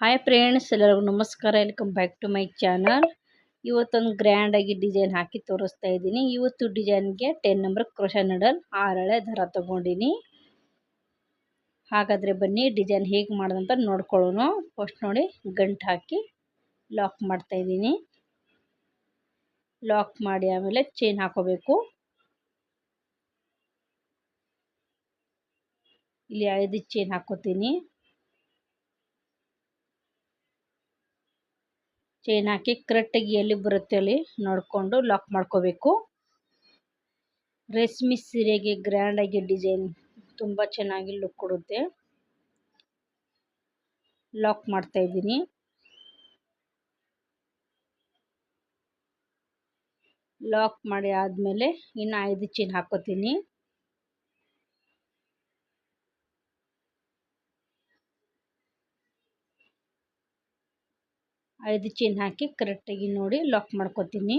Hi friends ಎಲ್ಲರಿಗೂ ನಮಸ್ಕಾರ. Welcome back to my channel ಇವತ್ತೊಂದು ಗ್ರ್ಯಾಂಡಾಗಿ ಡಿಸೈನ್ ಹಾಕಿ ತೋರಿಸ್ತಾ ಇದ್ದೀನಿ. ಇವತ್ತು ಡಿಸೈನ್ಗೆ ಟೆನ್ ನಂಬರ್ ಕ್ರೋಶ ನಡಲ್ ಆರಳೆ ದರ ತೊಗೊಂಡಿನಿ. ಹಾಗಾದರೆ ಬನ್ನಿ ಡಿಸೈನ್ ಹೇಗೆ ಮಾಡೋದಂತ ನೋಡ್ಕೊಳ್ಳೋಣ. ಫಸ್ಟ್ ನೋಡಿ, ಗಂಟು ಹಾಕಿ ಲಾಕ್ ಮಾಡ್ತಾ ಇದ್ದೀನಿ. ಲಾಕ್ ಮಾಡಿ ಆಮೇಲೆ ಚೈನ್ ಹಾಕೋಬೇಕು. ಇಲ್ಲಿ ಐದು ಚೈನ್ ಹಾಕೋತೀನಿ. ಚೈನ್ ಹಾಕಿ ಕರೆಕ್ಟಾಗಿ ಎಲ್ಲಿ ಬರುತ್ತೆ ಅಲ್ಲಿ ನೋಡಿಕೊಂಡು ಲಾಕ್ ಮಾಡ್ಕೋಬೇಕು. ರೇಷ್ಮೆ ಸೀರೆಗೆ ಗ್ರ್ಯಾಂಡಾಗಿ ಡಿಸೈನ್ ತುಂಬ ಚೆನ್ನಾಗಿ ಲುಕ್ ಕೊಡುತ್ತೆ. ಲಾಕ್ ಮಾಡ್ತಾ ಇದ್ದೀನಿ. ಲಾಕ್ ಮಾಡಿ ಆದಮೇಲೆ ಇನ್ನು ಐದು ಚೈನ್ ಹಾಕೋತೀನಿ. ಐದು ಚೈನ್ ಹಾಕಿ ಕರೆಕ್ಟಾಗಿ ನೋಡಿ ಲಾಕ್ ಮಾಡ್ಕೋತೀನಿ.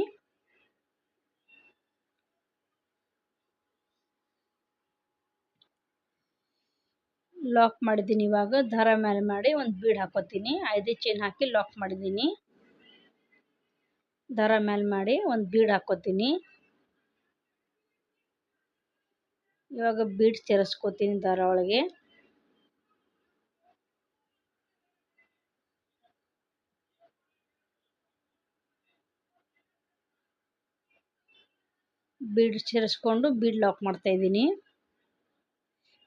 ಲಾಕ್ ಮಾಡಿದ್ದೀನಿ ಇವಾಗ, ದಾರ ಮೇಲೆ ಮಾಡಿ ಒಂದು ಬೀಡ್ ಹಾಕೋತೀನಿ. ಐದು ಚೈನ್ ಹಾಕಿ ಲಾಕ್ ಮಾಡಿದ್ದೀನಿ. ದಾರ ಮೇಲೆ ಮಾಡಿ ಒಂದು ಬೀಡ್ ಹಾಕೋತೀನಿ. ಇವಾಗ ಬೀಡ್ ಸೇರಿಸ್ಕೋತೀನಿ ದಾರ ಒಳಗೆ. ಬೀಡ್ ಸೇರಿಸ್ಕೊಂಡು ಬೀಡ್ ಲಾಕ್ ಮಾಡ್ತಾ ಇದ್ದೀನಿ.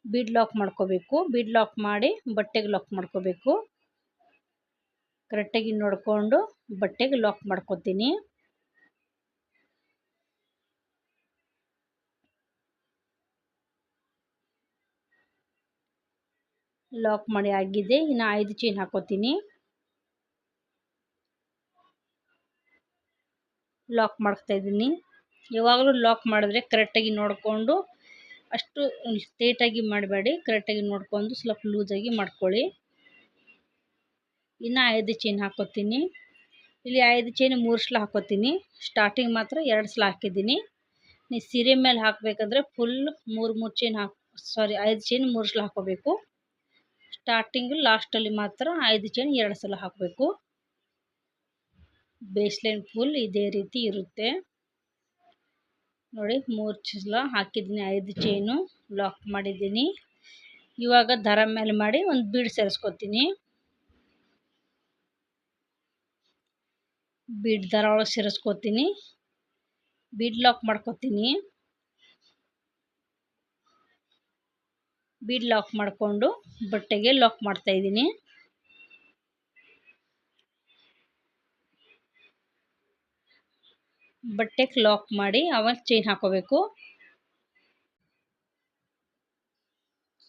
ಬೀಡ್ ಲಾಕ್ ಮಾಡ್ಕೋಬೇಕು. ಬೀಡ್ ಲಾಕ್ ಮಾಡಿ ಬಟ್ಟೆಗೆ ಲಾಕ್ ಮಾಡ್ಕೋಬೇಕು. ಕರೆಕ್ಟಾಗಿ ನೋಡಿಕೊಂಡು ಬಟ್ಟೆಗೆ ಲಾಕ್ ಮಾಡ್ಕೊತೀನಿ. ಲಾಕ್ ಮಾಡಿ ಆಗಿದೆ. ಇನ್ನು ಐದು ಚೈನ್ ಹಾಕೋತೀನಿ. ಲಾಕ್ ಮಾಡ್ತಾ ಇದ್ದೀನಿ. ಯಾವಾಗಲೂ ಲಾಕ್ ಮಾಡಿದ್ರೆ ಕರೆಕ್ಟಾಗಿ ನೋಡಿಕೊಂಡು ಅಷ್ಟು ಸ್ಟ್ರೇಟಾಗಿ ಮಾಡಬೇಡಿ ಕರೆಕ್ಟಾಗಿ ನೋಡಿಕೊಂಡು ಸ್ವಲ್ಪ ಲೂಸಾಗಿ ಮಾಡ್ಕೊಳ್ಳಿ. ಇನ್ನು ಐದು ಚೈನ್ ಹಾಕೋತೀನಿ. ಇಲ್ಲಿ ಐದು ಚೈನ್ ಮೂರು ಸಲ ಹಾಕೋತೀನಿ. ಸ್ಟಾರ್ಟಿಂಗ್ ಮಾತ್ರ ಎರಡು ಸಲ ಹಾಕಿದ್ದೀನಿ. ನೀವು ಸೀರೆ ಮೇಲೆ ಹಾಕಬೇಕಂದ್ರೆ ಫುಲ್ ಮೂರು ಮೂರು ಚೈನ್ ಹಾಕ್ ಸಾರಿ ಐದು ಚೈನ್ ಮೂರು ಸಲ ಹಾಕೋಬೇಕು ಸ್ಟಾರ್ಟಿಂಗು ಲಾಸ್ಟಲ್ಲಿ ಮಾತ್ರ ಐದು ಚೈನ್ ಎರಡು ಸಲ ಹಾಕಬೇಕು. ಬೇಸ್ಲೈನ್ ಫುಲ್ ಇದೇ ರೀತಿ ಇರುತ್ತೆ. ನೋಡಿ, ಮೂರು ಚೀಲ ಹಾಕಿದ್ದೀನಿ, ಐದು ಚೈನು ಲಾಕ್ ಮಾಡಿದ್ದೀನಿ. ಇವಾಗ ದರ ಮೇಲೆ ಮಾಡಿ ಒಂದು ಬೀಡ್ ಸೇರಿಸ್ಕೊತೀನಿ. ಬೀಡ್ ದರ ಒಳಗೆ ಸೇರಿಸ್ಕೊತೀನಿ. ಬೀಡ್ ಲಾಕ್ ಮಾಡ್ಕೊತೀನಿ. ಬೀಡ್ ಲಾಕ್ ಮಾಡಿಕೊಂಡು ಬಟ್ಟೆಗೆ ಲಾಕ್ ಮಾಡ್ತಾ ಇದ್ದೀನಿ. ಬಟ್ಟೆಗೆ ಲಾಕ್ ಮಾಡಿ ಅವಾಗ ಚೈನ್ ಹಾಕೋಬೇಕು.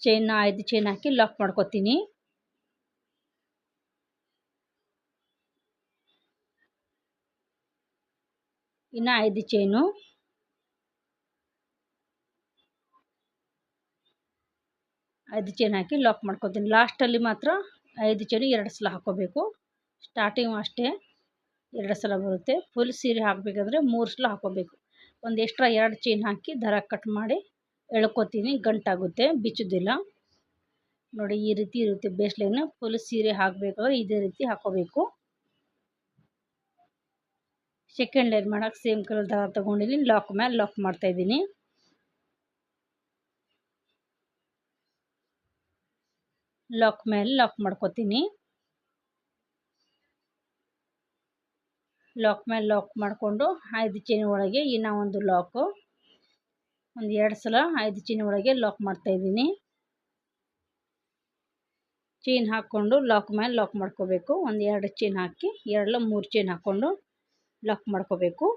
ಚೈನ್ ಐದು ಚೈನ್ ಹಾಕಿ ಲಾಕ್ ಮಾಡ್ಕೊತೀನಿ. ಇನ್ನು ಐದು ಚೈನು ಐದು ಚೈನ್ ಹಾಕಿ ಲಾಕ್ ಮಾಡ್ಕೊತೀನಿ. ಲಾಸ್ಟಲ್ಲಿ ಮಾತ್ರ ಐದು ಚೈನು ಎರಡು ಸಲ ಹಾಕೋಬೇಕು. ಸ್ಟಾರ್ಟಿಂಗ್ ಅಷ್ಟೇ. ಎರಡು ಸಲ ಬರುತ್ತೆ. ಫುಲ್ ಸೀರೆ ಹಾಕಬೇಕಂದ್ರೆ ಮೂರು ಸಲ ಹಾಕೋಬೇಕು ಒಂದು ಎಕ್ಸ್ಟ್ರಾ ಎರಡು ಚೈನ್ ಹಾಕಿ ದರ ಕಟ್ ಮಾಡಿ ಎಳ್ಕೊತೀನಿ. ಗಂಟಾಗುತ್ತೆ, ಬಿಚ್ಚೋದಿಲ್ಲ. ನೋಡಿ ಈ ರೀತಿ ಇರುತ್ತೆ ಬೇಸ್ಲೈನ್. ಫುಲ್ ಸೀರೆ ಹಾಕಬೇಕಾದ್ರೆ ಇದೇ ರೀತಿ ಹಾಕೋಬೇಕು ಸೆಕೆಂಡ್ ಲೈನ್ ಮಾಡೋಕೆ ಸೇಮ್ ಕಲರ್ ದರ ತೊಗೊಂಡಿದ್ದೀನಿ. ಲಾಕ್ ಮೇಲೆ ಲಾಕ್ ಮಾಡ್ತಾಯಿದ್ದೀನಿ ಲಾಕ್ ಮೇಲೆ ಲಾಕ್ ಮಾಡ್ಕೊತೀನಿ. ಲಾಕ್ ಮೇಲೆ ಲಾಕ್ ಮಾಡಿಕೊಂಡು ಐದು ಚೈನ್ ಒಳಗೆ ಇನ್ನೂ ಒಂದು ಲಾಕು ಒಂದು ಎರಡು ಸಲ ಐದು ಚೈನ್ ಒಳಗೆ ಲಾಕ್ ಮಾಡ್ತಾಯಿದ್ದೀನಿ ಚೈನ್ ಹಾಕ್ಕೊಂಡು ಲಾಕ್ ಮೇಲೆ ಲಾಕ್ ಮಾಡ್ಕೋಬೇಕು. ಒಂದು ಎರಡು ಚೈನ್ ಹಾಕಿ ಎರಡಲ್ಲ ಮೂರು ಚೈನ್ ಹಾಕ್ಕೊಂಡು ಲಾಕ್ ಮಾಡ್ಕೋಬೇಕು.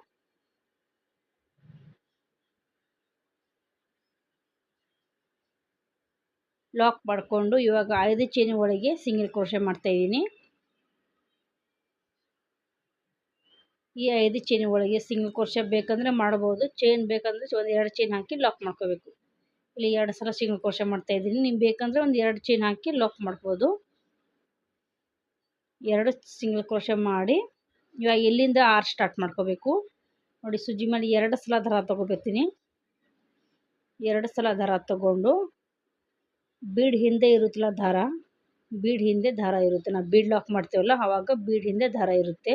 ಲಾಕ್ ಮಾಡಿಕೊಂಡು ಇವಾಗ ಐದು ಚೈನ್ ಒಳಗೆ ಸಿಂಗಲ್ ಕ್ರೋಶೆ ಮಾಡ್ತಾಯಿದ್ದೀನಿ ಈ ಐದು ಚೈನ್ ಒಳಗೆ ಸಿಂಗಲ್ ಕ್ರೋಶೆ ಬೇಕಂದರೆ ಮಾಡ್ಬೋದು. ಚೈನ್ ಬೇಕಂದರೆ ಒಂದು ಎರಡು ಚೈನ್ ಹಾಕಿ ಲಾಕ್ ಮಾಡ್ಕೋಬೇಕು. ಇಲ್ಲಿ ಎರಡು ಸಲ ಸಿಂಗಲ್ ಮಾಡ್ತಾ ಇದ್ದೀನಿ. ನಿಮ್ಗೆ ಬೇಕಂದರೆ ಒಂದು ಎರಡು ಚೈನ್ ಹಾಕಿ ಲಾಕ್ ಮಾಡ್ಬೋದು. ಎರಡು ಸಿಂಗಲ್ ಕ್ರೋಶೆ ಮಾಡಿ ಇವಾಗ ಇಲ್ಲಿಂದ ಆರು ಸ್ಟಾರ್ಟ್ ಮಾಡ್ಕೋಬೇಕು? ನೋಡಿ ಸುಜಿ ಮಾಡಿ ಎರಡು ಸಲ ದರ ತೊಗೊಬೇತೀನಿ ಎರಡು ಸಲ ದಾರ ತಗೊಂಡು ಬೀಡ್ ಹಿಂದೆ ಇರುತ್ತಲ್ಲ ದಾರ ಬೀಡ್ ಹಿಂದೆ ದಾರ ಇರುತ್ತೆ. ನಾವು ಬೀಡ್ ಲಾಕ್ ಮಾಡ್ತೀವಲ್ಲ ಆವಾಗ ಬೀಡ್ ಹಿಂದೆ ದಾರ ಇರುತ್ತೆ.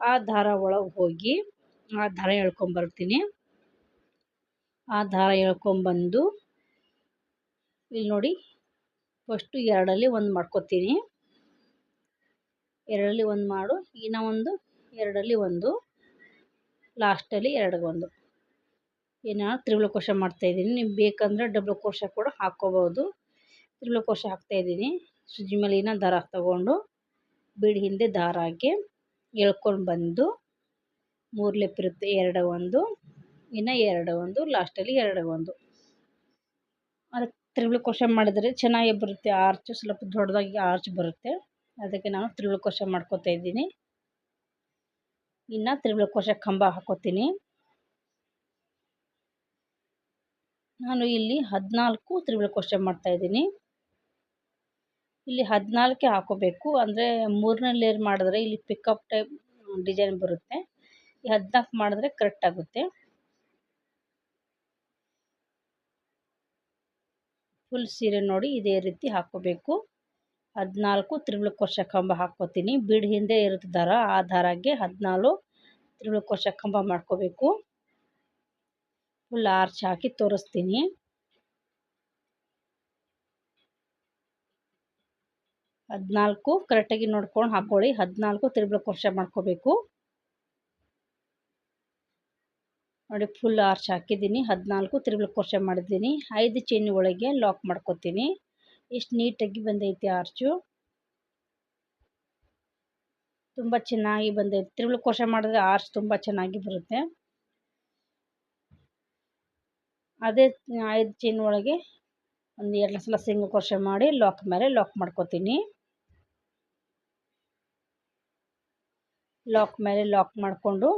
ಆ ದಾರ ಒಳಗೆ ಹೋಗಿ ಆ ದಾರ ಎಳ್ಕೊಂಬರ್ತೀನಿ ಆ ದಾರ ಎಳ್ಕೊಂಬಂದು ಇಲ್ಲಿ ನೋಡಿ ಫಸ್ಟು ಎರಡಲ್ಲಿ ಒಂದು ಮಾಡ್ಕೊತೀನಿ. ಎರಡಲ್ಲಿ ಒಂದು ಮಾಡು, ಇನ್ನೂ ಒಂದು, ಎರಡಲ್ಲಿ ಒಂದು, ಲಾಸ್ಟಲ್ಲಿ ಎರಡಿಗೊಂದು ಏನು ತ್ರಿಬಲ್ ಕೋಶ ಮಾಡ್ತಾಯಿದ್ದೀನಿ ನಿಮ್ಗೆ ಬೇಕಂದರೆ ಡಬಲ್ ಕೋಶ ಕೂಡ ಹಾಕ್ಕೋಬೋದು. ತ್ರಿಬಲ್ ಕೋಶ ಹಾಕ್ತಾಯಿದ್ದೀನಿ ಸುಜಿ ಮೇಲೆ ಇನ್ನೂ ದಾರ ತಗೊಂಡು, ಬೀಡಿ ಹಿಂದೆ ದಾರ ಹಾಕಿ ಎಳ್ಕೊಂಡು ಬಂದು ಮೂರು ಲೆಪ್ ಇರುತ್ತೆ ಎರಡು ಒಂದು, ಇನ್ನು ಎರಡು ಒಂದು ಲಾಸ್ಟಲ್ಲಿ ಎರಡು ಒಂದು. ಅದು ತ್ರಿಬಲ್ ಕೋಶ ಮಾಡಿದರೆ ಚೆನ್ನಾಗಿ ಬರುತ್ತೆ ಆರ್ಚು ಸ್ವಲ್ಪ ದೊಡ್ಡದಾಗಿ ಆರ್ಚ್ ಬರುತ್ತೆ. ಅದಕ್ಕೆ ನಾನು ತ್ರಿಬಲ್ ಕೋಶ ಮಾಡ್ಕೋತಾ ಇದ್ದೀನಿ. ಇನ್ನು ತ್ರಿಬಲ್ ಕೋಶ ಕಂಬ ಹಾಕೋತೀನಿ. ನಾನು ಇಲ್ಲಿ ಹದಿನಾಲ್ಕು ತ್ರಿಬಲ್ ಕೋಶ ಮಾಡ್ತಾಯಿದ್ದೀನಿ ಇಲ್ಲಿ ಹದಿನಾಲ್ಕೆ ಹಾಕೋಬೇಕು. ಅಂದರೆ ಮೂರನೇ ಲೇಯರ್ ಮಾಡಿದ್ರೆ ಇಲ್ಲಿ ಪಿಕಪ್ ಟೈಪ್ ಡಿಸೈನ್ ಬರುತ್ತೆ. ಈ ಹದಿನಾಲ್ಕು ಮಾಡಿದ್ರೆ ಕರೆಕ್ಟ್ ಆಗುತ್ತೆ. ಫುಲ್ ಸೀರೆ ನೋಡಿ ಇದೇ ರೀತಿ ಹಾಕೋಬೇಕು. ಹದಿನಾಲ್ಕು ತ್ರಿಬಲ್ ಕೋಶ ಕಂಬ ಹಾಕ್ಕೋತೀನಿ ಬೀಡ್ ಹಿಂದೆ ಇರುತ್ತೆ ದಾರ, ಆ ದಾರಾಗೆ ಹದಿನಾಲ್ಕು ತ್ರಿಬಲ್ ಕೋಶ ಕಂಬ ಮಾಡ್ಕೋಬೇಕು. ಫುಲ್ ಆರ್ಚ್ ಹಾಕಿ ತೋರಿಸ್ತೀನಿ. ಹದಿನಾಲ್ಕು ಕರೆಕ್ಟಾಗಿ ನೋಡ್ಕೊಂಡು ಹಾಕ್ಕೊಳ್ಳಿ ಹದಿನಾಲ್ಕು ತ್ರಿಬಲ್ ಕೋಶ ಮಾಡ್ಕೋಬೇಕು. ನೋಡಿ ಫುಲ್ ಆರ್ಚ್ ಹಾಕಿದ್ದೀನಿ. ಹದಿನಾಲ್ಕು ತ್ರಿಬಲ್ ಕೋಶ ಮಾಡಿದ್ದೀನಿ. ಐದು ಚೈನ್ ಒಳಗೆ ಲಾಕ್ ಮಾಡ್ಕೋತೀನಿ. ಎಷ್ಟು ನೀಟಾಗಿ ಬಂದೈತಿ ಆರ್ಚು ತುಂಬ ಚೆನ್ನಾಗಿ ಬಂದೈತೆ. ತ್ರಿಬಲ್ ಕೋಶ ಮಾಡಿದ್ರೆ ಆರ್ಚ್ ತುಂಬ ಚೆನ್ನಾಗಿ ಬರುತ್ತೆ. ಅದೇ ಐದು ಚೈನ್ ಒಳಗೆ ಒಂದು ಎರಡು ಸಲ ಸಿಂಗಲ್ ಕೋಶ ಮಾಡಿ ಲಾಕ್ ಮೇಲೆ ಲಾಕ್ ಮಾಡ್ಕೋತೀನಿ. ಲಾಕ್ ಮೇಲೆ ಲಾಕ್ ಮಾಡಿಕೊಂಡು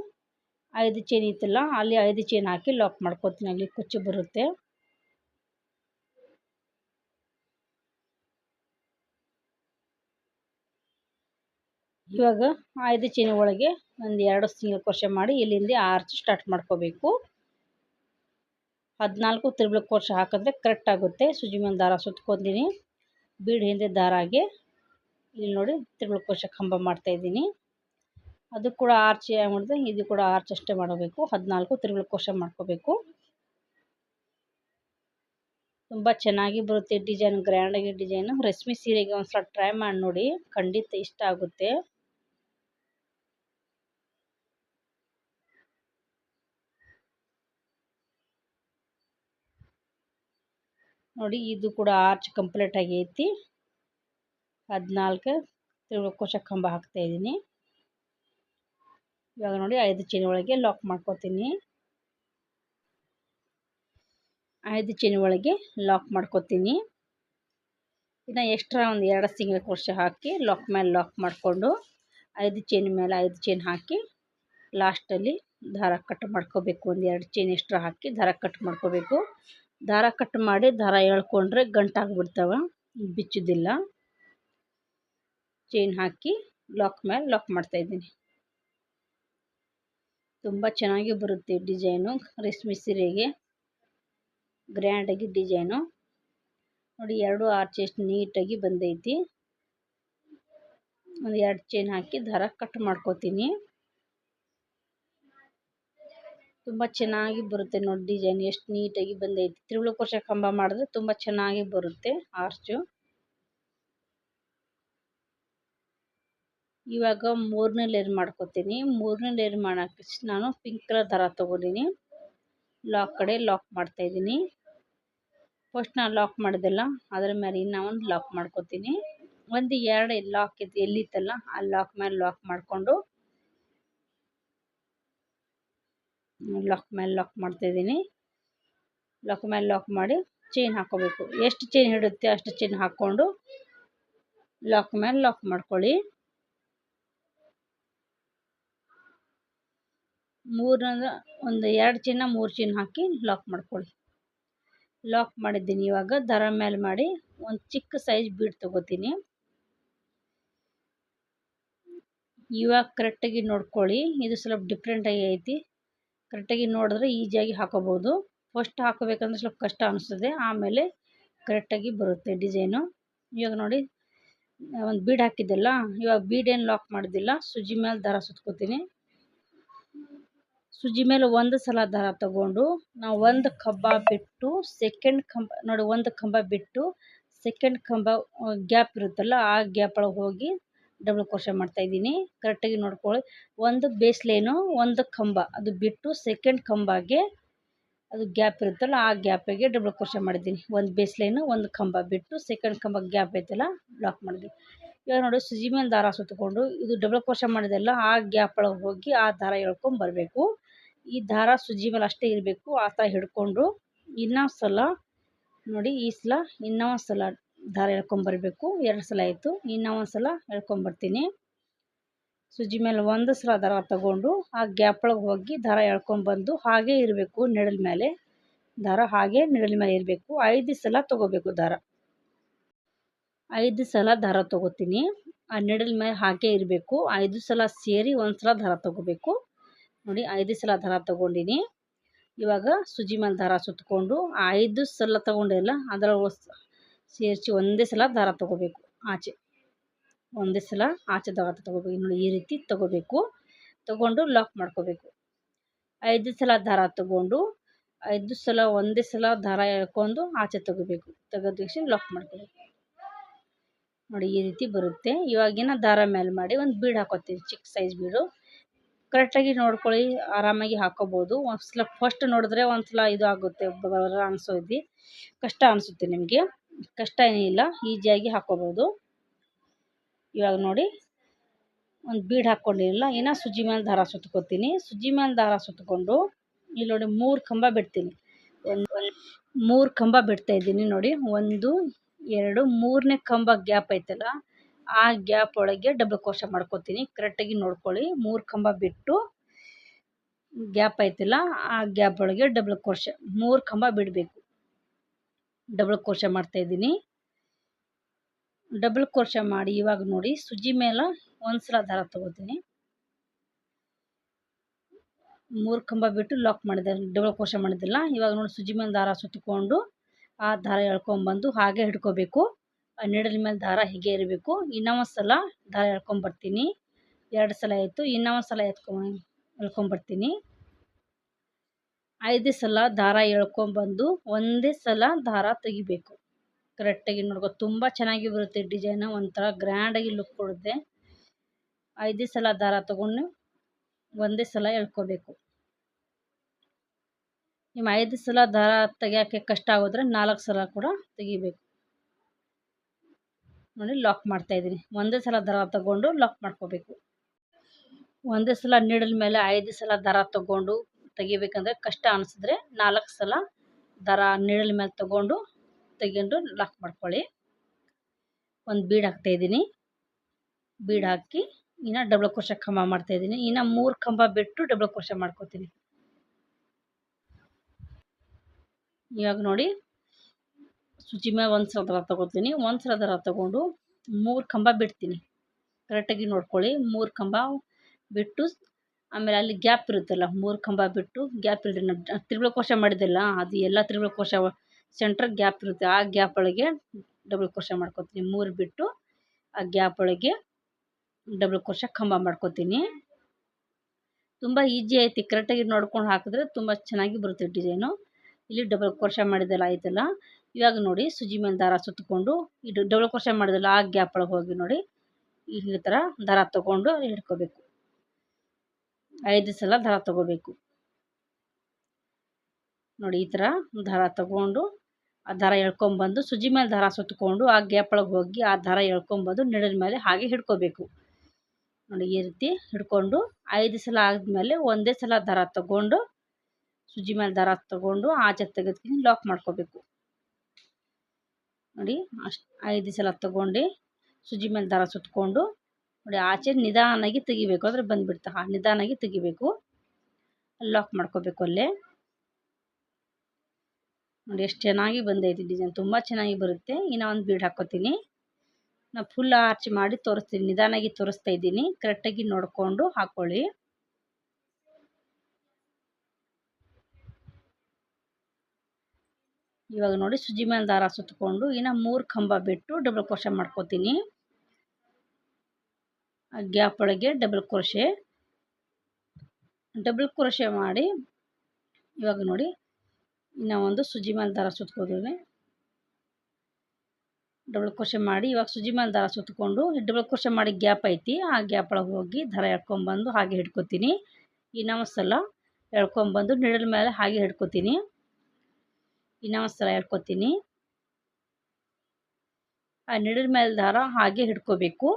ಐದು ಚೈನ್ ಇತ್ತಲ್ಲ, ಅಲ್ಲಿ ಐದು ಚೈನ್ ಹಾಕಿ ಲಾಕ್ ಮಾಡ್ಕೋತೀನಿ. ಅಲ್ಲಿ ಕುಚ್ಚು ಬರುತ್ತೆ. ಇವಾಗ ಐದು ಚೈನ್ ಒಳಗೆ ಒಂದು ಎರಡು ಸಿಂಗಲ್ ಕೋಶ ಮಾಡಿ ಇಲ್ಲಿಂದ ಆರ್ಚ್ ಸ್ಟಾರ್ಟ್ ಮಾಡ್ಕೋಬೇಕು. ಹದಿನಾಲ್ಕು ತ್ರಿಬಲ್ ಕ್ರೋಶ ಹಾಕಿದ್ರೆ ಕರೆಕ್ಟ್ ಆಗುತ್ತೆ. ಸುಜಿ ಮೇಲೆ ದಾರ ಸುತ್ಕೊತೀನಿ. ಬೀಡ್ ಹಿಂದೆ ದಾರಾಗೆ ಇಲ್ಲಿ ನೋಡಿ ತ್ರಿಬಲ್ ಕ್ರೋಶ ಕಂಬ ಮಾಡ್ತಾಯಿದ್ದೀನಿ ಅದು ಕೂಡ ಆರ್ಚ್ ಮಾಡಿದ್ರೆ ಇದು ಕೂಡ ಆರ್ಚ್ ಅಷ್ಟೇ ಮಾಡಬೇಕು. ಹದಿನಾಲ್ಕು ತಿರುಳು ಕೋಶ ಮಾಡ್ಕೋಬೇಕು. ತುಂಬ ಚೆನ್ನಾಗಿ ಬರುತ್ತೆ ಡಿಸೈನ್ ಗ್ರ್ಯಾಂಡಾಗಿ ಡಿಸೈನು. ರೇಷ್ಮೆ ಸೀರೆಗೆ ಒಂದ್ಸಲ ಟ್ರೈ ಮಾಡಿ ನೋಡಿ. ಖಂಡಿತ ಇಷ್ಟ ಆಗುತ್ತೆ. ನೋಡಿ, ಇದು ಕೂಡ ಆರ್ಚ್ ಕಂಪ್ಲೀಟ್ ಆಗೈತಿ. ಹದಿನಾಲ್ಕು ತಿರುಳು ಕೋಶ ಕಂಬ ಹಾಕ್ತಾಯಿದ್ದೀನಿ ಇವಾಗ ನೋಡಿ ಐದು ಚೀನಿ ಒಳಗೆ ಲಾಕ್ ಮಾಡ್ಕೋತೀನಿ. ಐದು ಚೀನಿ ಒಳಗೆ ಲಾಕ್ ಮಾಡ್ಕೋತೀನಿ. ಇನ್ನು ಎಕ್ಸ್ಟ್ರಾ ಒಂದು ಎರಡು ಸಿಂಗಲ್ ಕ್ರೋಶ ಹಾಕಿ ಲಾಕ್ ಮೇಲೆ ಲಾಕ್ ಮಾಡಿಕೊಂಡು ಐದು ಚೈನ್ ಮೇಲೆ ಐದು ಚೈನ್ ಹಾಕಿ ಲಾಸ್ಟಲ್ಲಿ ದಾರ ಕಟ್ ಮಾಡ್ಕೋಬೇಕು. ಒಂದು ಎರಡು ಚೈನ್ ಎಕ್ಸ್ಟ್ರಾ ಹಾಕಿ ದಾರ ಕಟ್ ಮಾಡ್ಕೋಬೇಕು. ದಾರ ಕಟ್ ಮಾಡಿ ದಾರ ಎಳ್ಕೊಂಡ್ರೆ ಗಂಟಾಗ್ಬಿಡ್ತಾವೆ ಬಿಚ್ಚುದಿಲ್ಲ. ಚೈನ್ ಹಾಕಿ ಲಾಕ್ ಮೇಲೆ ಲಾಕ್ ಮಾಡ್ತಾಯಿದ್ದೀನಿ ತುಂಬ ಚೆನ್ನಾಗಿ ಬರುತ್ತೆ ಡಿಸೈನು. ರೇಷ್ಮೆ ಸೀರೆಗೆ ಗ್ರ್ಯಾಂಡಾಗಿ ಡಿಸೈನು. ನೋಡಿ, ಎರಡು ಆರ್ಚ್ ಎಷ್ಟು ನೀಟಾಗಿ ಬಂದೈತಿ. ಒಂದು ಎರಡು ಚೈನ್ ಹಾಕಿ ದಾರ ಕಟ್ ಮಾಡ್ಕೋತೀನಿ. ತುಂಬ ಚೆನ್ನಾಗಿ ಬರುತ್ತೆ ನೋಡಿ ಡಿಸೈನ್ ಎಷ್ಟು ನೀಟಾಗಿ ಬಂದೈತಿ. ತ್ರಿವಳಿ ಕೋಶ ಕಂಬ ಮಾಡಿದ್ರೆ ತುಂಬ ಚೆನ್ನಾಗಿ ಬರುತ್ತೆ ಆರ್ಚು ಇವಾಗ ಮೂರನೇ ಲೇಯರ್ ಮಾಡ್ಕೋತೀನಿ. ಮೂರನೇ ಲೇಯರ್ ಮಾಡೋಕ್ಕೆ ನಾನು ಪಿಂಕ್ ಕಲರ್ ದಾರ ತೊಗೊಂಡಿನಿ. ಲಾಕ್ ಕಡೆ ಲಾಕ್ ಮಾಡ್ತಾಯಿದ್ದೀನಿ ಫಸ್ಟ್ ನಾನು ಲಾಕ್ ಮಾಡಿದೆಲ್ಲ, ಅದರ ಮೇಲೆ ಇನ್ನೂ ಒಂದು ಲಾಕ್ ಮಾಡ್ಕೋತೀನಿ. ಒಂದು ಎರಡು ಲಾಕ್ ಇದು ಎಲ್ಲಿತ್ತಲ್ಲ, ಆ ಲಾಕ್ ಮೇಲೆ ಲಾಕ್ ಮಾಡಿಕೊಂಡು ಲಾಕ್ ಮೇಲೆ ಲಾಕ್ ಮಾಡ್ತಾಯಿದ್ದೀನಿ ಲಾಕ್ ಮೇಲೆ ಲಾಕ್ ಮಾಡಿ ಚೈನ್ ಹಾಕೋಬೇಕು. ಎಷ್ಟು ಚೈನ್ ಹಿಡುತ್ತೆ ಅಷ್ಟು ಚೈನ್ ಹಾಕ್ಕೊಂಡು ಲಾಕ್ ಮೇಲೆ ಲಾಕ್ ಮಾಡ್ಕೊಳ್ಳಿ. ಮೂರರಿಂದ ಒಂದು ಎರಡು ಚಿನ್ನ, ಮೂರು ಚಿನ್ನ ಹಾಕಿ ಲಾಕ್ ಮಾಡ್ಕೊಳ್ಳಿ. ಲಾಕ್ ಮಾಡಿದ್ದೀನಿ ಇವಾಗ. ದರ ಮೇಲೆ ಮಾಡಿ ಒಂದು ಚಿಕ್ಕ ಸೈಜ್ ಬೀಡ್ ತೊಗೋತೀನಿ. ಇವಾಗ ಕರೆಕ್ಟಾಗಿ ನೋಡ್ಕೊಳ್ಳಿ. ಇದು ಸ್ವಲ್ಪ ಡಿಫ್ರೆಂಟಾಗಿ ಐತಿ. ಕರೆಕ್ಟಾಗಿ ನೋಡಿದ್ರೆ ಈಸಿಯಾಗಿ ಹಾಕೋಬೋದು. ಫಸ್ಟ್ ಹಾಕೋಬೇಕಂದ್ರೆ ಸ್ವಲ್ಪ ಕಷ್ಟ ಅನಿಸ್ತದೆ. ಆಮೇಲೆ ಕರೆಕ್ಟಾಗಿ ಬರುತ್ತೆ ಡಿಸೈನು ಇವಾಗ ನೋಡಿ, ಒಂದು ಬೀಡ್ ಹಾಕಿದ್ದೆಲ್ಲ. ಇವಾಗ ಬೀಡೇನು ಲಾಕ್ ಮಾಡಿದ್ದಿಲ್ಲ. ಸುಜಿ ಮೇಲೆ ದಾರ ಸುತ್ಕೋತೀನಿ. ಸುಜಿ ಮೇಲೆ ಒಂದು ಸಲ ದಾರ ತಗೊಂಡು ನಾವು ಒಂದು ಕಂಬ ಬಿಟ್ಟು ಸೆಕೆಂಡ್ ಕಂಬ ನೋಡಿ ಒಂದು ಕಂಬ ಬಿಟ್ಟು ಸೆಕೆಂಡ್ ಕಂಬ ಗ್ಯಾಪ್ ಇರುತ್ತಲ್ಲ ಆ ಗ್ಯಾಪ್ ಒಳಗೆ ಹೋಗಿ ಡಬಲ್ ಕ್ರೋಶೆ ಮಾಡ್ತಾಯಿದ್ದೀನಿ ಕರೆಕ್ಟಾಗಿ ನೋಡ್ಕೊಳ್ಳಿ ಒಂದು ಬೇಸ್ ಲೈನು ಒಂದು ಕಂಬ ಅದು ಬಿಟ್ಟು ಸೆಕೆಂಡ್ ಕಂಬಗೆ ಅದು ಗ್ಯಾಪ್ ಇರುತ್ತಲ್ಲ ಆ ಗ್ಯಾಪಿಗೆ ಡಬಲ್ ಕ್ರೋಶ ಮಾಡಿದ್ದೀನಿ. ಒಂದು ಬೇಸ್ ಲೈನು ಒಂದು ಕಂಬ ಬಿಟ್ಟು ಸೆಕೆಂಡ್ ಕಂಬ ಗ್ಯಾಪ್ ಐತಲ್ಲ ಬ್ಲಾಕ್ ಮಾಡಿದ್ವಿ ಇವಾಗ ನೋಡಿ ಸುಜಿ ಮೇಲೆ ದಾರ ಸುತ್ತಕೊಂಡು ಇದು ಡಬಲ್ ಕ್ರೋಶ ಮಾಡಿದೆಲ್ಲ ಆ ಗ್ಯಾಪ್ ಒಳಗೆ ಹೋಗಿ ಆ ದಾರ ಎಳ್ಕೊಂಡು ಬರಬೇಕು. ಈ ದಾರ ಸುಜಿ ಮೇಲೆ ಅಷ್ಟೇ ಇರಬೇಕು. ಆ ಥರ ಹಿಡ್ಕೊಂಡು ಇನ್ನೊಂದು ಸಲ ನೋಡಿ, ಈ ಸಲ ಇನ್ನೊಂದು ಸಲ ದಾರ ಎಳ್ಕೊಂಬರಬೇಕು. ಎರಡು ಸಲ ಆಯಿತು. ಇನ್ನೊಂದು ಸಲ ಎಳ್ಕೊಂಬರ್ತೀನಿ. ಸುಜಿ ಮೇಲೆ ಒಂದು ಸಲ ದಾರ ತಗೊಂಡು ಆ ಗ್ಯಾಪ್ ಒಳಗೆ ಹೋಗಿ ದಾರ ಎಳ್ಕೊಂಬಂದು ಹಾಗೇ ಇರಬೇಕು ನೆಡಲ್ ಮೇಲೆ. ದಾರ ಹಾಗೆ ನೆಡಲ್ ಮೇಲೆ ಇರಬೇಕು. ಐದು ಸಲ ತಗೋಬೇಕು ದಾರ. ಐದು ಸಲ ದಾರ ತಗೋತೀನಿ. ಆ ನೆಡಲ್ ಮೇಲೆ ಹಾಗೆ ಇರಬೇಕು. ಐದು ಸಲ ಸೇರಿ ಒಂದು ಸಲ ದಾರ ತೊಗೋಬೇಕು. ನೋಡಿ ಐದು ಸಲ ದಾರ ತಗೊಂಡಿನಿ. ಇವಾಗ ಸುಜಿ ಮೇಲೆ ದಾರ ಸುತ್ತಕೊಂಡು ಐದು ಸಲ ತಗೊಂಡಿಲ್ಲ ಅದರ ಸೇರಿಸಿ ಒಂದೇ ಸಲ ದಾರ ತಗೋಬೇಕು ಆಚೆ. ಒಂದೇ ಸಲ ಆಚೆ ದಾರ ತಗೋಬೇಕು ನೋಡಿ ಈ ರೀತಿ ತಗೋಬೇಕು. ತಗೊಂಡು ಲಾಕ್ ಮಾಡ್ಕೋಬೇಕು. ಐದು ಸಲ ದಾರ ತಗೊಂಡು ಐದು ಸಲ ಒಂದೇ ಸಲ ದಾರ ಎಳ್ಕೊಂಡು ಆಚೆ ತಗೋಬೇಕು. ತೆಗೆದು ಲಾಕ್ ಮಾಡ್ಕೋಬೇಕು. ನೋಡಿ ಈ ರೀತಿ ಬರುತ್ತೆ. ಇವಾಗಿನ ದಾರ ಮೇಲೆ ಮಾಡಿ ಒಂದು ಬೀಡ್ ಹಾಕೋತೀವಿ ಚಿಕ್ಕ ಸೈಜ್ ಬೀಡು. ಕರೆಕ್ಟಾಗಿ ನೋಡ್ಕೊಳ್ಳಿ, ಆರಾಮಾಗಿ ಹಾಕೋಬೋದು. ಒಂದು ಸಲ ಫಸ್ಟ್ ನೋಡಿದ್ರೆ ಒಂದು ಸಲ ಇದು ಆಗುತ್ತೆ ಬರ ಅನಿಸೋದು ಕಷ್ಟ ಅನಿಸುತ್ತೆ ನಿಮಗೆ. ಕಷ್ಟ ಏನಿಲ್ಲ ಈಜಿಯಾಗಿ ಹಾಕೋಬೋದು. ಇವಾಗ ನೋಡಿ, ಒಂದು ಬೀಡ್ ಹಾಕ್ಕೊಂಡಿರಲಿಲ್ಲ ಏನೋ ಸುಜಿ ಮೇಲೆ ದಾರ ಸುತ್ಕೋತೀನಿ. ಸುಜಿ ಮೇಲೆ ದಾರ ಸುತ್ತಕೊಂಡು ಇಲ್ಲಿ ನೋಡಿ ಮೂರು ಕಂಬ ಬಿಡ್ತೀನಿ. ಒಂದು ಮೂರು ಕಂಬ ಬಿಡ್ತಾ ಇದ್ದೀನಿ ನೋಡಿ. ಒಂದು, ಎರಡು, ಮೂರನೇ ಕಂಬ ಗ್ಯಾಪ್ ಐತಲ್ಲ ಆ ಗ್ಯಾಪ್ ಒಳಗೆ ಡಬಲ್ ಕೋಶ ಮಾಡ್ಕೊತೀನಿ. ಕರೆಕ್ಟಾಗಿ ನೋಡ್ಕೊಳ್ಳಿ. ಮೂರು ಕಂಬ ಬಿಟ್ಟು ಗ್ಯಾಪ್ ಐತಲ್ಲ ಆ ಗ್ಯಾಪ್ ಒಳಗೆ ಡಬಲ್ ಕೋಶ ಮೂರು ಕಂಬ ಬಿಡಬೇಕು. ಡಬಲ್ ಕೋಶ ಮಾಡ್ತಾಯಿದ್ದೀನಿ ಡಬಲ್ ಕೋಶ ಮಾಡಿ ಇವಾಗ ನೋಡಿ ಸುಜಿ ಮೇಲೆ ಒಂದ್ಸಲ ದಾರ ತಗೋತೀನಿ. ಮೂರು ಕಂಬ ಬಿಟ್ಟು ಲಾಕ್ ಮಾಡಿದೆ ಡಬಲ್ ಕೋಶ ಮಾಡಿದಿಲ್ಲ ಇವಾಗ ನೋಡಿ ಸುಜಿ ಮೇಲೆ ದಾರ ಸುತ್ತಿಕೊಂಡು ಆ ದಾರ ಎಳ್ಕೊಂಬಂದು ಹಾಗೆ ಹಿಡ್ಕೋಬೇಕು ನೀಡಲ್ ಮೇಲೆ ದಾರ ಹೀಗೆ ಇರಬೇಕು. ಇನ್ನೊಂದು ಸಲ ದಾರ ಎಳ್ಕೊಂಬರ್ತೀನಿ ಎರಡು ಸಲ ಆಯಿತು ಇನ್ನೊಂದು ಸಲ ಎತ್ಕೊಂಡು ಎಳ್ಕೊಂಬರ್ತೀನಿ ಐದು ಸಲ ದಾರ ಎಳ್ಕೊಂಬಂದು ಒಂದೇ ಸಲ ದಾರ ತೆಗಿಬೇಕು. ಕರೆಕ್ಟಾಗಿ ನೋಡ್ಕೊ, ತುಂಬ ಚೆನ್ನಾಗಿ ಬರುತ್ತೆ ಡಿಸೈನು, ಒಂಥರ ಗ್ರ್ಯಾಂಡಾಗಿ ಲುಕ್ ಕೊಡುತ್ತೆ. ಐದೇ ಸಲ ದಾರ ತಗೊಂಡು ಒಂದೇ ಸಲ ಎಳ್ಕೋಬೇಕು. ನಿಮ್ಮ ಐದು ಸಲ ದಾರ ತೆಗಿಯೋಕ್ಕೆ ಕಷ್ಟ ಆಗೋದ್ರೆ ನಾಲ್ಕು ಸಲ ಕೂಡ ತೆಗಿಬೇಕು. ನೋಡಿ ಲಾಕ್ ಮಾಡ್ತಾ ಇದ್ದೀನಿ. ಒಂದೇ ಸಲ ದರ ತಗೊಂಡು ಲಾಕ್ ಮಾಡ್ಕೋಬೇಕು. ಒಂದೇ ಸಲ ನೀಡಲ್ ಮೇಲೆ ಐದು ಸಲ ದರ ತಗೊಂಡು ತೆಗಿಬೇಕಂದ್ರೆ ಕಷ್ಟ ಅನಿಸಿದ್ರೆ ನಾಲ್ಕು ಸಲ ದರ ನೀಡಲ್ ಮೇಲೆ ತಗೊಂಡು ತೆಗೊಂಡು ಲಾಕ್ ಮಾಡ್ಕೊಳ್ಳಿ. ಒಂದು ಬೀಡ್ ಹಾಕ್ತಾಯಿದ್ದೀನಿ ಬೀಡ್ ಹಾಕಿ ಇನ್ನು ಡಬಲ್ ಕ್ರೋಶ ಕಂಬ ಮಾಡ್ತಾಯಿದ್ದೀನಿ ಇನ್ನು ಮೂರು ಕಂಬ ಬಿಟ್ಟು ಡಬಲ್ ಕ್ರೋಶ ಮಾಡ್ಕೋತೀನಿ. ಇವಾಗ ನೋಡಿ ಸುಜಿ ಮೇಲೆ ಒಂದು ಸಲ ದರ ತೊಗೋತೀನಿ. ಒಂದು ಸಲ ದರ ತೊಗೊಂಡು ಮೂರು ಕಂಬ ಬಿಡ್ತೀನಿ. ಕರೆಕ್ಟಾಗಿ ನೋಡ್ಕೊಳ್ಳಿ. ಮೂರು ಕಂಬ ಬಿಟ್ಟು ಆಮೇಲೆ ಅಲ್ಲಿ ಗ್ಯಾಪ್ ಇರುತ್ತಲ್ಲ, ಮೂರು ಕಂಬ ಬಿಟ್ಟು ಗ್ಯಾಪ್ ಇರುತ್ತೆ ತ್ರಿಬಳ ಕೋಶ ಮಾಡಿದ್ದೆಲ್ಲ, ಅದು ಎಲ್ಲ ತ್ರಿಬಳ ಕೋಶ ಸೆಂಟ್ರ್ ಗ್ಯಾಪ್ ಇರುತ್ತೆ. ಆ ಗ್ಯಾಪ್ ಒಳಗೆ ಡಬಲ್ ಕೋಶ ಮಾಡ್ಕೊತೀನಿ. ಮೂರು ಬಿಟ್ಟು ಆ ಗ್ಯಾಪ್ ಒಳಗೆ ಡಬಲ್ ಕೋಶ ಕಂಬ ಮಾಡ್ಕೊತೀನಿ. ತುಂಬ ಈಜಿ ಐತಿ. ಕರೆಕ್ಟಾಗಿ ನೋಡ್ಕೊಂಡು ಹಾಕಿದ್ರೆ ತುಂಬ ಚೆನ್ನಾಗಿ ಬರುತ್ತೆ ಡಿಸೈನು ಇಲ್ಲಿ ಡಬಲ್ ಕೋಶ ಮಾಡಿದೆಲ್ಲ ಆಯ್ತಲ್ಲ. ಇವಾಗ ನೋಡಿ ಸುಜಿ ಮೇಲೆ ದಾರ ಸುತ್ತಕೊಂಡು, ಇದು ಡಬಲ್ ಕ್ರೋಶ ಮಾಡಿದಲ್ಲ ಆ ಗ್ಯಾಪ್ ಒಳಗೆ ಹೋಗಿ ನೋಡಿ, ಈ ಥರ ದಾರ ತಗೊಂಡು ಹಿಡ್ಕೋಬೇಕು ಐದು ಸಲ ದಾರ ತಗೋಬೇಕು. ನೋಡಿ ಈ ಥರ ದಾರ ತಗೊಂಡು, ಆ ದಾರ ಎಳ್ಕೊಂಬಂದು, ಸುಜಿ ಮೇಲೆ ದಾರ ಸುತ್ತಕೊಂಡು, ಆ ಗ್ಯಾಪ್ ಒಳಗೆ ಹೋಗಿ ಆ ದಾರ ಎಳ್ಕೊಂಬಂದು ನೆಡದ ಮೇಲೆ ಹಾಗೆ ಹಿಡ್ಕೋಬೇಕು. ನೋಡಿ ಈ ರೀತಿ ಹಿಡ್ಕೊಂಡು, ಐದು ಸಲ ಆದಮೇಲೆ ಒಂದೇ ಸಲ ದಾರ ತಗೊಂಡು, ಸುಜಿ ಮೇಲೆ ದಾರ ತಗೊಂಡು ಆಚೆ ತೆಗೆದ್ಕೊಂಡು ಲಾಕ್ ಮಾಡ್ಕೋಬೇಕು. ನೋಡಿ, ಅಷ್ಟು ಐದು ಸಲ ತಗೊಂಡು ಸುಜಿ ಮೇಲೆ ದಾರ ಸುತ್ತಕೊಂಡು ನೋಡಿ, ಆಚೆ ನಿಧಾನಾಗಿ ತೆಗಿಬೇಕು. ಅಂದರೆ ಬಂದುಬಿಡ್ತಾ. ನಿಧಾನಾಗಿ ತೆಗಿಬೇಕು. ಲಾಕ್ ಮಾಡ್ಕೋಬೇಕು ಅಲ್ಲೇ. ನೋಡಿ, ಎಷ್ಟು ಚೆನ್ನಾಗಿ ಬಂದೈತಿ ಡಿಸೈನ್ ತುಂಬ ಚೆನ್ನಾಗಿ ಬರುತ್ತೆ. ಇನ್ನು ಒಂದು ಬೀಡ್ ಹಾಕ್ಕೋತೀನಿ. ನಾನು ಫುಲ್ ಆರ್ಚ್ ಮಾಡಿ ತೋರಿಸ್ತೀನಿ. ನಿಧಾನಾಗಿ ತೋರಿಸ್ತಾ ಇದ್ದೀನಿ. ಕರೆಕ್ಟಾಗಿ ನೋಡಿಕೊಂಡು ಹಾಕ್ಕೊಳ್ಳಿ ಇವಾಗ ನೋಡಿ ಸುಜಿ ಮೇಲೆ ದಾರ ಸುತ್ತಕೊಂಡು ಇನ್ನು ಮೂರು ಕಂಬ ಬಿಟ್ಟು ಡಬಲ್ ಕ್ರೋಶೆ ಮಾಡ್ಕೋತೀನಿ. ಆ ಗ್ಯಾಪ್ ಒಳಗೆ ಡಬಲ್ ಕ್ರೋಶೆ ಡಬಲ್ ಕ್ರೋಶೆ ಮಾಡಿ ಇವಾಗ ನೋಡಿ ಇನ್ನು ಒಂದು ಸುಜಿ ಮೇಲೆ ದಾರ ಸುತ್ಕೋತೀನಿ. ಡಬಲ್ ಕ್ರೋಶೆ ಮಾಡಿ ಇವಾಗ ಸುಜಿ ಮೇಲೆ ದಾರ ಸುತ್ಕೊಂಡು ಡಬಲ್ ಕ್ರೋಶೆ ಮಾಡಿ ಗ್ಯಾಪ್ ಐತಿ, ಆ ಗ್ಯಾಪ್ ಒಳಗೆ ಹೋಗಿ ದಾರ ಎಳ್ಕೊಂಬಂದು ಹಾಗೆ ಹಿಡ್ಕೊತೀನಿ. ಇನ್ನೊಂದು ಸಲ ಎಳ್ಕೊಂಬಂದು ನಿಡಲ್ ಮೇಲೆ ಹಾಗೆ ಹಿಡ್ಕೊತೀನಿ. ಇನ್ನೊಂದು ಸಲ ಹೇಳ್ಕೊತೀನಿ ಆ ನಿಡಲ್ ಮೇಲೆ ದಾರ ಹಾಗೆ ಹಿಡ್ಕೋಬೇಕು.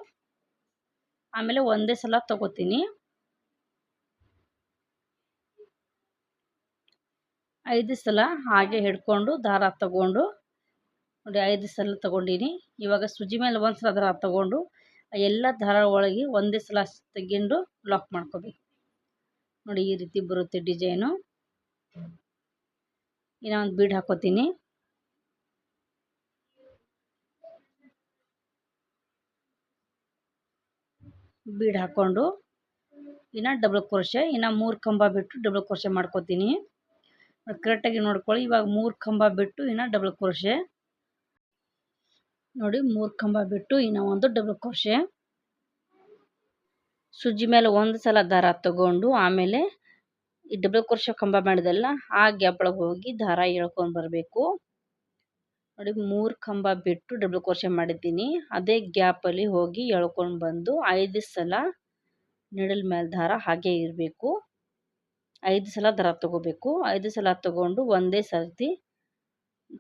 ಆಮೇಲೆ ಒಂದೇ ಸಲ ತಗೋತೀನಿ. ಐದು ಸಲ ಹಾಗೆ ಹಿಡ್ಕೊಂಡು ದಾರ ತಗೊಂಡು, ನೋಡಿ ಐದು ಸಲ ತಗೊಂಡಿನಿ. ಇವಾಗ ಸುಜಿ ಮೇಲೆ ಒಂದು ಸಲ ದಾರ ತಗೊಂಡು ಎಲ್ಲ ದಾರ ಒಳಗೆ ಒಂದೇ ಸಲ ತೆಗೆಂಡು ಲಾಕ್ ಮಾಡ್ಕೋಬೇಕು. ನೋಡಿ ಈ ರೀತಿ ಬರುತ್ತೆ ಡಿಸೈನು ಇನ್ನು ಒಂದು ಬೀಡ್ ಹಾಕೋತೀನಿ. ಬೀಡ್ ಹಾಕ್ಕೊಂಡು ಇನ್ನು ಡಬಲ್ ಕ್ರೋಶೆ ಇನ್ನು ಮೂರು ಕಂಬ ಬಿಟ್ಟು ಡಬಲ್ ಕ್ರೋಶೆ ಮಾಡ್ಕೋತೀನಿ. ಕರೆಕ್ಟಾಗಿ ನೋಡ್ಕೊಳ್ಳಿ, ಇವಾಗ ಮೂರು ಕಂಬ ಬಿಟ್ಟು ಇನ್ನು ಡಬಲ್ ಕ್ರೋಶೆ ನೋಡಿ ಮೂರು ಕಂಬ ಬಿಟ್ಟು ಇನ್ನು ಒಂದು ಡಬಲ್ ಕ್ರೋಶೆ ಸುಜ್ಜಿ ಮೇಲೆ ಒಂದು ಸಲ ದಾರ ತಗೊಂಡು ಆಮೇಲೆ ಈ ಡಬಲ್ ಕ್ರೋಶ ಕಂಬ ಮಾಡಿದಲ್ಲ, ಆ ಗ್ಯಾಪ್ ಒಳಗೆ ಹೋಗಿ ದಾರ ಎಳ್ಕೊಂಡು ಬರಬೇಕು. ನೋಡಿ, ಮೂರು ಕಂಬ ಬಿಟ್ಟು ಡಬಲ್ ಕ್ರೋಶ ಮಾಡಿದ್ದೀನಿ. ಅದೇ ಗ್ಯಾಪಲ್ಲಿ ಹೋಗಿ ಎಳ್ಕೊಂಡು ಬಂದು ಐದು ಸಲ ನಿಡಲ್ ಮೇಲೆ ದಾರ ಹಾಗೆ ಇರಬೇಕು. ಐದು ಸಲ ದಾರ ತಗೋಬೇಕು. ಐದು ಸಲ ತಗೊಂಡು ಒಂದೇ ಸರ್ತಿ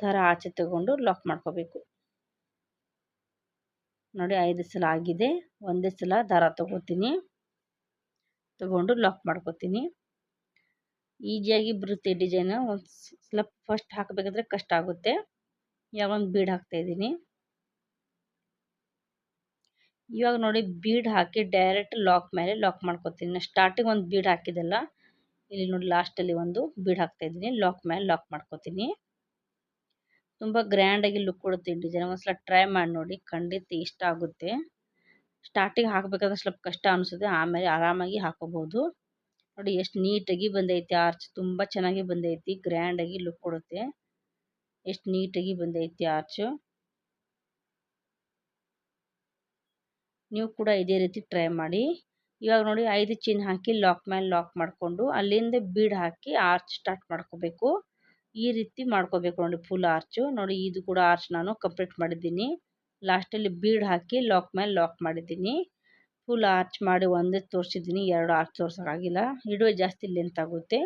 ದಾರ ಆಚೆ ತಗೊಂಡು ಲಾಕ್ ಮಾಡ್ಕೋಬೇಕು. ನೋಡಿ, ಐದು ಸಲ ಆಗಿದೆ. ಒಂದೇ ಸಲ ದಾರ ತಗೋತೀನಿ. ತಗೊಂಡು ಲಾಕ್ ಮಾಡ್ಕೋತೀನಿ. ಈಸಿಯಾಗಿ ಬರುತ್ತೆ ಡಿಸೈನು ಒಂದು ಸ್ವಲ್ಪ ಫಸ್ಟ್ ಹಾಕಬೇಕಾದ್ರೆ ಕಷ್ಟ ಆಗುತ್ತೆ. ಯಾವೊಂದು ಬೀಡ್ ಹಾಕ್ತಾ ಇದ್ದೀನಿ. ಇವಾಗ ನೋಡಿ ಬೀಡ್ ಹಾಕಿ ಡೈರೆಕ್ಟ್ ಲಾಕ್ ಮೇಲೆ ಲಾಕ್ ಮಾಡ್ಕೋತೀನಿ. ಸ್ಟಾರ್ಟಿಂಗ್ ಒಂದು ಬೀಡ್ ಹಾಕಿದಲ್ಲ ಇಲ್ಲಿ ನೋಡಿ ಲಾಸ್ಟಲ್ಲಿ ಒಂದು ಬೀಡ್ ಹಾಕ್ತಾ ಇದ್ದೀನಿ. ಲಾಕ್ ಮೇಲೆ ಲಾಕ್ ಮಾಡ್ಕೋತೀನಿ. ತುಂಬ ಗ್ರ್ಯಾಂಡಾಗಿ ಲುಕ್ ಕೊಡುತ್ತೆ ಡಿಸೈನ್ ಒಂದ್ಸಲ ಟ್ರೈ ಮಾಡಿ ನೋಡಿ, ಖಂಡಿತ ಇಷ್ಟ ಆಗುತ್ತೆ. ಸ್ಟಾರ್ಟಿಂಗ್ ಹಾಕಬೇಕಾದ್ರೆ ಸ್ವಲ್ಪ ಕಷ್ಟ ಅನಿಸುತ್ತೆ. ಆಮೇಲೆ ಆರಾಮಾಗಿ ಹಾಕೋಬೋದು ನೋಡಿ ಎಷ್ಟು ನೀಟಾಗಿ ಬಂದೈತಿ ಆರ್ಚ್ ತುಂಬ ಚೆನ್ನಾಗಿ ಬಂದೈತಿ ಗ್ರ್ಯಾಂಡಾಗಿ ಲುಕ್ ಕೊಡುತ್ತೆ. ಎಷ್ಟು ನೀಟಾಗಿ ಬಂದೈತಿ ಆರ್ಚು ನೀವು ಕೂಡ ಇದೇ ರೀತಿ ಟ್ರೈ ಮಾಡಿ. ಇವಾಗ ನೋಡಿ ಐದು ಚಿನ್ ಹಾಕಿ ಲಾಕ್ ಮೇಲೆ ಲಾಕ್ ಮಾಡಿಕೊಂಡು ಅಲ್ಲಿಂದ ಬೀಡ್ ಹಾಕಿ ಆರ್ಚ್ ಸ್ಟಾರ್ಟ್ ಮಾಡ್ಕೋಬೇಕು. ಈ ರೀತಿ ಮಾಡ್ಕೋಬೇಕು ನೋಡಿ ಫುಲ್ ಆರ್ಚು ನೋಡಿ ಇದು ಕೂಡ ಆರ್ಚ್ ನಾನು ಕಂಪ್ಲೀಟ್ ಮಾಡಿದ್ದೀನಿ. ಲಾಸ್ಟಲ್ಲಿ ಬೀಡ್ ಹಾಕಿ ಲಾಕ್ ಮೇಲೆ ಲಾಕ್ ಮಾಡಿದ್ದೀನಿ. ಫುಲ್ ಆರ್ಚ್ ಮಾಡಿ ಒಂದೇ ತೋರಿಸಿದ್ದೀನಿ, ಎರಡು ಆರ್ಚ್ ತೋರ್ಸೋಕ್ಕಾಗಿಲ್ಲ ಇಡುವ ಜಾಸ್ತಿ ಲೆಂತ್ ಆಗುತ್ತೆ.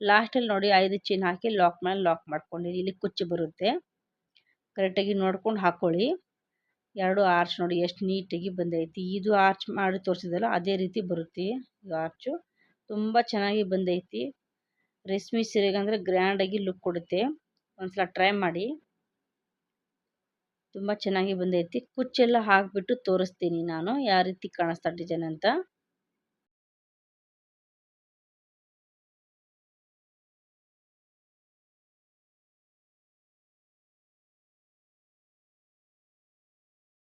ಲಾಸ್ಟಲ್ಲಿ ನೋಡಿ ಐದು ಚೀನ್ ಹಾಕಿ ಲಾಕ್ ಮೇಲೆ ಲಾಕ್ ಮಾಡ್ಕೊಂಡಿದ್ದೀನಿ. ಇಲ್ಲಿ ಕುಚ್ಚು ಬರುತ್ತೆ. ಕರೆಕ್ಟಾಗಿ ನೋಡ್ಕೊಂಡು ಹಾಕ್ಕೊಳ್ಳಿ ಎರಡು ಆರ್ಚ್ ನೋಡಿ ಎಷ್ಟು ನೀಟಾಗಿ ಬಂದೈತಿ. ಇದು ಆರ್ಚ್ ಮಾಡಿ ತೋರಿಸಿದಲ್ಲ, ಅದೇ ರೀತಿ ಬರುತ್ತೆ ಇದು ಆರ್ಚು. ತುಂಬ ಚೆನ್ನಾಗಿ ಬಂದೈತಿ. ರೇಷ್ಮೆ ಸೀರೆಗೆ ಅಂದರೆ ಗ್ರ್ಯಾಂಡಾಗಿ ಲುಕ್ ಕೊಡುತ್ತೆ. ಒಂದ್ಸಲ ಟ್ರೈ ಮಾಡಿ. ತುಂಬ ಚೆನ್ನಾಗಿ ಬಂದೈತಿ. ಕುಚ್ಚೆಲ್ಲ ಹಾಕಿಬಿಟ್ಟು ತೋರಿಸ್ತೀನಿ ನಾನು. ಯಾವ ರೀತಿ ಕಾಣಿಸ್ತಾ ಡಿಸೈನ್ ಅಂತ.